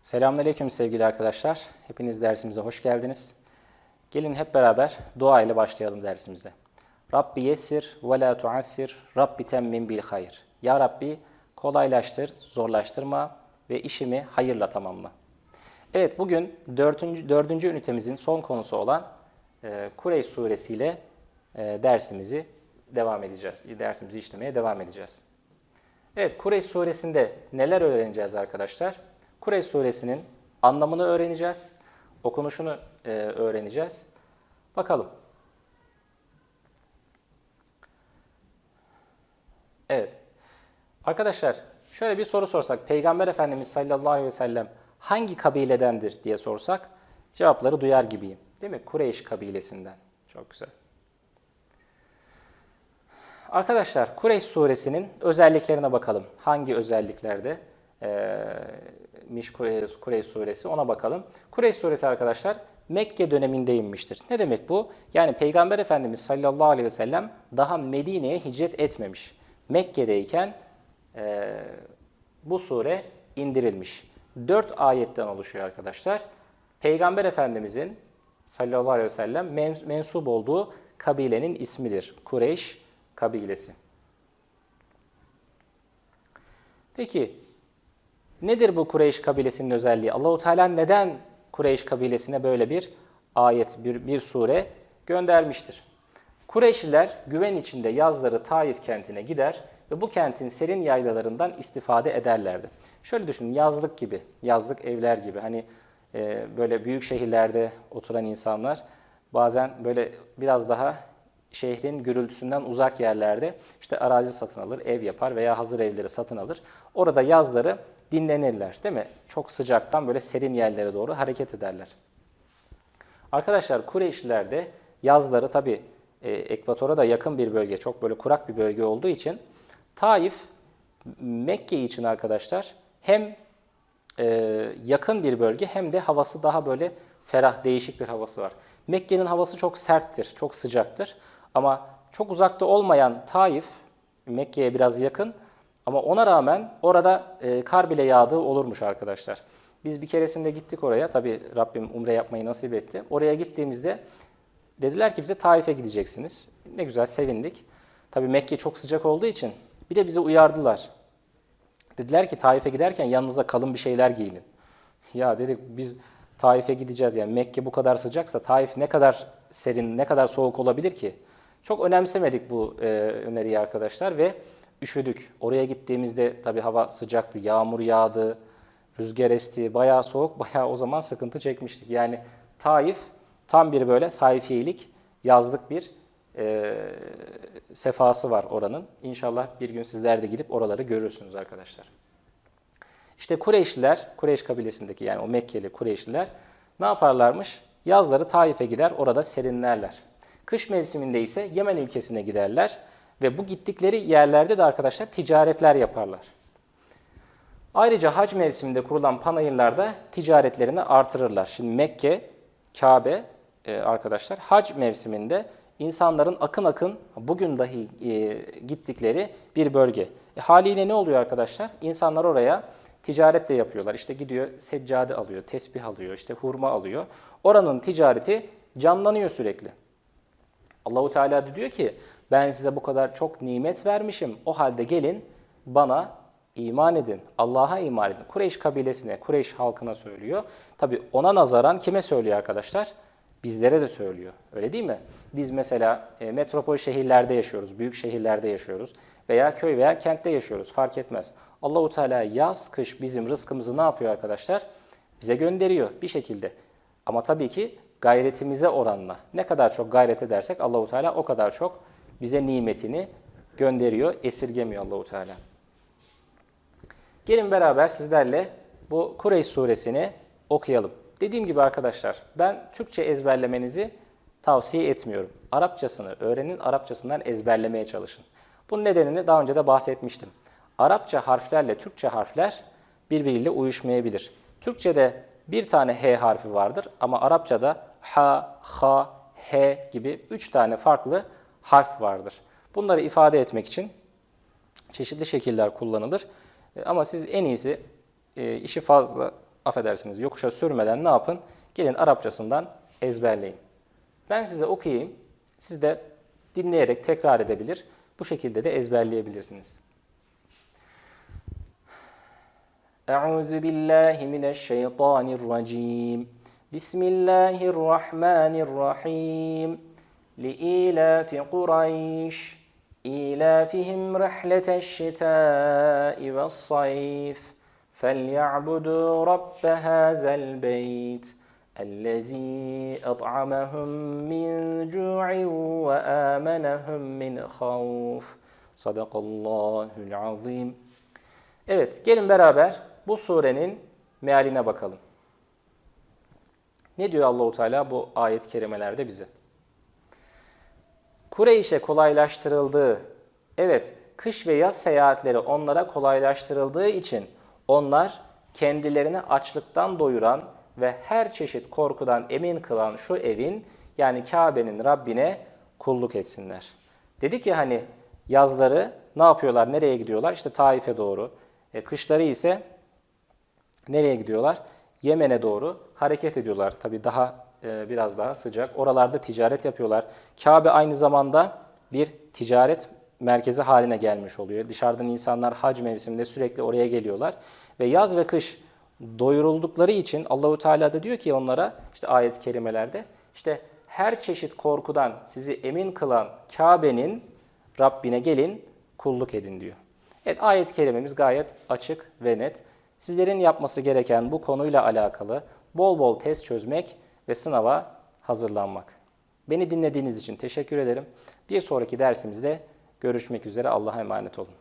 Selamünaleyküm sevgili arkadaşlar. Hepiniz dersimize hoş geldiniz. Gelin hep beraber dua ile başlayalım dersimize. Rabbi yessir ve la tuassir, Rabbi temmin bil hayır. Ya Rabbi kolaylaştır, zorlaştırma ve işimi hayırla tamamla. Evet bugün dördüncü, dördüncü ünitemizin son konusu olan e, Kureyş suresiyle e, dersimizi devam edeceğiz. Dersimizi işlemeye devam edeceğiz. Evet, Kureyş suresinde neler öğreneceğiz arkadaşlar? Kureyş suresinin anlamını öğreneceğiz, okunuşunu e, öğreneceğiz. Bakalım. Evet. Arkadaşlar, şöyle bir soru sorsak, Peygamber Efendimiz sallallahu aleyhi ve sellem hangi kabiledendir diye sorsak, cevapları duyar gibiyim. Değil mi? Kureyş kabilesinden. Çok güzel. Arkadaşlar Kureyş suresinin özelliklerine bakalım. Hangi özelliklerde e, Miş Kureyş, suresi ona bakalım. Kureyş suresi arkadaşlar Mekke döneminde inmiştir. Ne demek bu? Yani Peygamber Efendimiz sallallahu aleyhi ve sellem daha Medine'ye hicret etmemiş. Mekke'deyken e, bu sure indirilmiş. Dört ayetten oluşuyor arkadaşlar. Peygamber Efendimizin sallallahu aleyhi ve sellem mens- mensup olduğu kabilenin ismidir. Kureyş kabilesi. Peki nedir bu Kureyş kabilesinin özelliği? Allahu Teala neden Kureyş kabilesine böyle bir ayet, bir, bir sure göndermiştir? Kureyşliler güven içinde yazları Taif kentine gider ve bu kentin serin yaylalarından istifade ederlerdi. Şöyle düşünün yazlık gibi, yazlık evler gibi. Hani e, böyle büyük şehirlerde oturan insanlar bazen böyle biraz daha şehrin gürültüsünden uzak yerlerde işte arazi satın alır, ev yapar veya hazır evleri satın alır. Orada yazları dinlenirler değil mi? Çok sıcaktan böyle serin yerlere doğru hareket ederler. Arkadaşlar Kureyşliler de yazları tabi e, ekvatora da yakın bir bölge, çok böyle kurak bir bölge olduğu için Taif, Mekke için arkadaşlar hem e, yakın bir bölge hem de havası daha böyle ferah, değişik bir havası var. Mekke'nin havası çok serttir, çok sıcaktır. Ama çok uzakta olmayan Taif, Mekke'ye biraz yakın ama ona rağmen orada e, kar bile yağdığı olurmuş arkadaşlar. Biz bir keresinde gittik oraya, tabi Rabbim umre yapmayı nasip etti. Oraya gittiğimizde dediler ki bize Taif'e gideceksiniz. Ne güzel, sevindik. Tabi Mekke çok sıcak olduğu için bir de bizi uyardılar. Dediler ki Taif'e giderken yanınıza kalın bir şeyler giyinin. Ya dedik biz Taif'e gideceğiz yani Mekke bu kadar sıcaksa Taif ne kadar serin, ne kadar soğuk olabilir ki? Çok önemsemedik bu e, öneriyi arkadaşlar ve üşüdük. Oraya gittiğimizde tabii hava sıcaktı, yağmur yağdı, rüzgar esti, bayağı soğuk, bayağı o zaman sıkıntı çekmiştik. Yani Taif tam bir böyle sayfiyelik, yazlık bir e, sefası var oranın. İnşallah bir gün sizler de gidip oraları görürsünüz arkadaşlar. İşte Kureyşliler, Kureyş kabilesindeki yani o Mekkeli Kureyşliler ne yaparlarmış? Yazları Taif'e gider, orada serinlerler. Kış mevsiminde ise Yemen ülkesine giderler ve bu gittikleri yerlerde de arkadaşlar ticaretler yaparlar. Ayrıca hac mevsiminde kurulan panayırlarda ticaretlerini artırırlar. Şimdi Mekke, Kabe e, arkadaşlar hac mevsiminde insanların akın akın bugün dahi e, gittikleri bir bölge. E, haliyle ne oluyor arkadaşlar? İnsanlar oraya ticaret de yapıyorlar. İşte gidiyor seccade alıyor, tesbih alıyor, işte hurma alıyor. Oranın ticareti canlanıyor sürekli. Allahu Teala diyor ki ben size bu kadar çok nimet vermişim. O halde gelin bana iman edin. Allah'a iman edin. Kureyş kabilesine, Kureyş halkına söylüyor. Tabi ona nazaran kime söylüyor arkadaşlar? Bizlere de söylüyor. Öyle değil mi? Biz mesela e, metropol şehirlerde yaşıyoruz, büyük şehirlerde yaşıyoruz veya köy veya kentte yaşıyoruz fark etmez. Allahu Teala yaz, kış bizim rızkımızı ne yapıyor arkadaşlar? Bize gönderiyor bir şekilde. Ama tabii ki gayretimize oranla. Ne kadar çok gayret edersek Allahu Teala o kadar çok bize nimetini gönderiyor, esirgemiyor Allahu Teala. Gelin beraber sizlerle bu Kureyş suresini okuyalım. Dediğim gibi arkadaşlar ben Türkçe ezberlemenizi tavsiye etmiyorum. Arapçasını öğrenin, Arapçasından ezberlemeye çalışın. Bunun nedenini daha önce de bahsetmiştim. Arapça harflerle Türkçe harfler birbiriyle uyuşmayabilir. Türkçe'de bir tane H harfi vardır ama Arapçada ha, ha, he gibi üç tane farklı harf vardır. Bunları ifade etmek için çeşitli şekiller kullanılır. E, Ama siz en iyisi e, işi fazla affedersiniz yokuşa sürmeden ne yapın? Gelin Arapçasından ezberleyin. Ben size okuyayım. Siz de dinleyerek tekrar edebilir. Bu şekilde de ezberleyebilirsiniz. Euzu billahi mineşşeytanirracim. Bismillahirrahmanirrahim. لإيلاف قريش إيلافهم رحلة الشتاء والصيف فليعبدوا رب هذا البيت الذي أطعمهم من جوع وآمنهم من خوف صدق الله العظيم Evet, gelin beraber bu surenin mealine bakalım. Ne diyor Allahu Teala bu ayet-i kerimelerde bize? Kureyş'e kolaylaştırıldığı, evet kış ve yaz seyahatleri onlara kolaylaştırıldığı için onlar kendilerini açlıktan doyuran ve her çeşit korkudan emin kılan şu evin yani Kabe'nin Rabbine kulluk etsinler. Dedi ki hani yazları ne yapıyorlar, nereye gidiyorlar? İşte Taif'e doğru. E, kışları ise nereye gidiyorlar? Yemen'e doğru hareket ediyorlar. Tabii daha e, biraz daha sıcak. Oralarda ticaret yapıyorlar. Kabe aynı zamanda bir ticaret merkezi haline gelmiş oluyor. Dışarıdan insanlar hac mevsiminde sürekli oraya geliyorlar ve yaz ve kış doyuruldukları için Allahu Teala da diyor ki onlara işte ayet-i kerimelerde işte her çeşit korkudan sizi emin kılan Kabe'nin Rabbine gelin kulluk edin diyor. Evet ayet-i kerimemiz gayet açık ve net. Sizlerin yapması gereken bu konuyla alakalı bol bol test çözmek ve sınava hazırlanmak. Beni dinlediğiniz için teşekkür ederim. Bir sonraki dersimizde görüşmek üzere. Allah'a emanet olun.